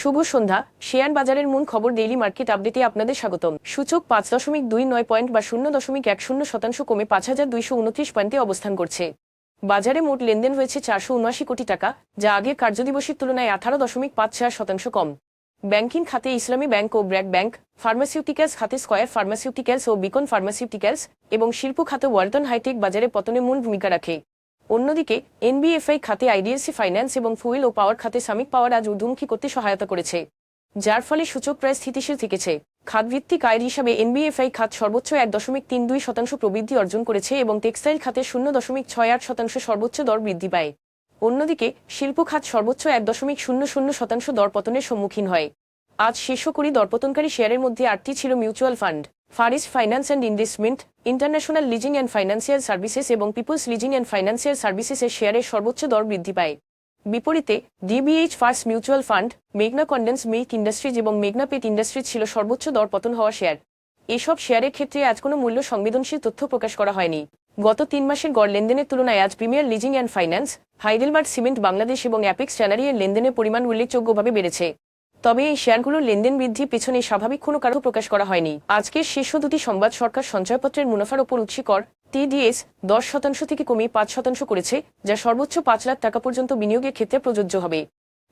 শুভ সন্ধ্যা। Share বাজারের মূল খবর ডেইলি মার্কেট আপডেটে আপনাদের স্বাগতম। সূচক পাঁচ দশমিক দুই নয় পয়েন্ট বা শূন্য দশমিক এক শূন্য শতাংশ কমে পাঁচ হাজার দুইশো উনত্রিশ পয়েন্টে অবস্থান করছে। বাজারে মোট লেনদেন হয়েছে চারশো উনআশি কোটি টাকা, যা আগের কার্যদিবসের তুলনায় আঠারো দশমিক পাঁচ চার শতাংশ কম। ব্যাংকিং খাতে ইসলামী ব্যাংক ও ব্র্যাক ব্যাংক, ফার্মাসিউটিক্যালস খাতে স্কয়ার ফার্মাসিউটিক্যালস ও বিকন ফার্মাসিউটিক্যালস এবং শিল্প খাতে ওয়ালটন হাইটেক বাজারে পতনে মূল ভূমিকা রাখে। অন্যদিকে এনবিএফআই খাতে আইডিএলসি ফাইন্যান্স এবং ফুয়েল ও পাওয়ার খাতে সামিক পাওয়ার আজ ঊর্ধ্বমুখী করতে সহায়তা করেছে। যার ফলে সূচক প্রায় স্থিতিশীল থেকেছে। খাতভিত্তিক আয়ের হিসাবে এনবিএফআই খাত সর্বোচ্চ এক দশমিক তিন দুই শতাংশ প্রবৃদ্ধি অর্জন করেছে এবং টেক্সটাইল খাতে শূন্য দশমিক ছয় আট শতাংশ সর্বোচ্চ দর বৃদ্ধি পায়। অন্যদিকে, শিল্প খাত সর্বোচ্চ এক দশমিক শূন্য শূন্য শতাংশ দর পতনের সম্মুখীন হয়। আজ শীর্ষ কুড়ি দরপতনকারী শেয়ারের মধ্যে আটটি ছিল mutual fund Faris finance and investment, international leasing and financial services এবং পিপলস লিজিং অ্যান্ড ফাইন্যান্সিয়াল সার্ভিসেসের শেয়ারের সর্বোচ্চ দর বৃদ্ধি পায়। বিপরীতে, ডিবিএইচ ফার্স্ট মিউচুয়াল ফান্ড, মেঘনা কন্ডেন্স মিল্ক ইন্ডাস্ট্রিজ এবং মেঘনা পেট ইন্ডাস্ট্রিজ ছিল সর্বোচ্চ দর পতন হওয়া শেয়ার। এসব শেয়ারের ক্ষেত্রে আজ কোনো মূল্য সংবেদনশীল তথ্য প্রকাশ করা হয়নি। গত তিন মাসের গড় লেনদেনের তুলনায় আজ premier leasing and finance, Heidelberg cement Bangladesh এবং অ্যাপেক্স ট্যানারি এর লেনদেনের পরিমাণ উল্লেখযোগ্যভাবে বেড়েছে। তবে এই শেয়ারগুলোর লেনদেন বৃদ্ধির পিছনে স্বাভাবিক কোনো কারণ প্রকাশ করা হয়নি। আজকের শীর্ষ দুটি সংবাদ সরকার সঞ্চয়পত্রের মুনাফার ওপর উৎসিকর। টিডিএস দশ শতাংশ থেকে কমিয়ে পাঁচ শতাংশ করেছে, যা সর্বোচ্চ পাঁচ লাখ টাকা পর্যন্ত বিনিয়োগের ক্ষেত্রে প্রযোজ্য হবে।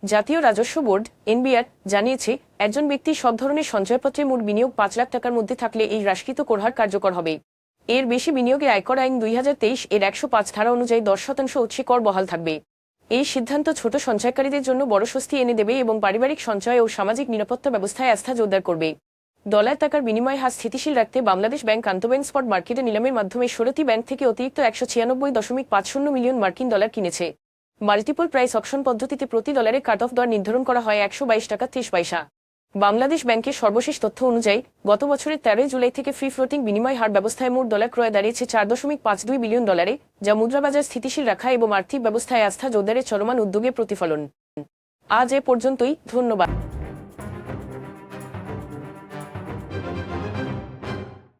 জাতীয় রাজস্ব বোর্ড, এনবিআর, জানিয়েছে, একজন ব্যক্তি সব ধরনের সঞ্চয়পত্রে মোট বিনিয়োগ পাঁচ লাখ টাকার মধ্যে থাকলে এই হ্রাসকৃত করহার কার্যকর হবে। এর বেশি বিনিয়োগে আয়কর আইন দুই হাজার তেইশ এর একশো পাঁচ ধারা অনুযায়ী দশ শতাংশ উৎসিকর বহাল থাকবে। এই সিদ্ধান্ত ছোট সঞ্চয়কারীদের জন্য বড় স্বস্তি এনে দেবে এবং পারিবারিক সঞ্চয় ও সামাজিক নিরাপত্তা ব্যবস্থায় আস্থা জোরদার করবে। ডলার টাকার বিনিময় হার স্থিতিশীল রাখতে বাংলাদেশ ব্যাংক আন্তবেন স্পট মার্কেটে নিলামের মাধ্যমে ষোলোটি ব্যাংক থেকে অতিরিক্ত একশো ছিয়ানব্বই দশমিক পাঁচ শূন্য মিলিয়ন মার্কিন ডলার কিনেছে। মাল্টিপল প্রাইস অপশন পদ্ধতিতে প্রতি ডলারে কাট অফ দর নির্ধারণ করা হয় একশো বাইশ টাকা ত্রিশ পয়সা। বাংলাদেশ ব্যাংকের সর্বশেষ তথ্য অনুযায়ী, গত বছরের তেরোই জুলাই থেকে ফ্রি ফ্লোটিং বিনিময় হার ব্যবস্থায় মোট ডলার ক্রয় দাঁড়িয়েছে চার দশমিক পাঁচ দুই বিলিয়ন ডলারে, যা মুদ্রাবাজার স্থিতিশীল রাখা এবং আর্থিক ব্যবস্থায় আস্থা জোরদারের চলমান উদ্যোগে প্রতিফলন। আজ এ পর্যন্তই, ধন্যবাদ।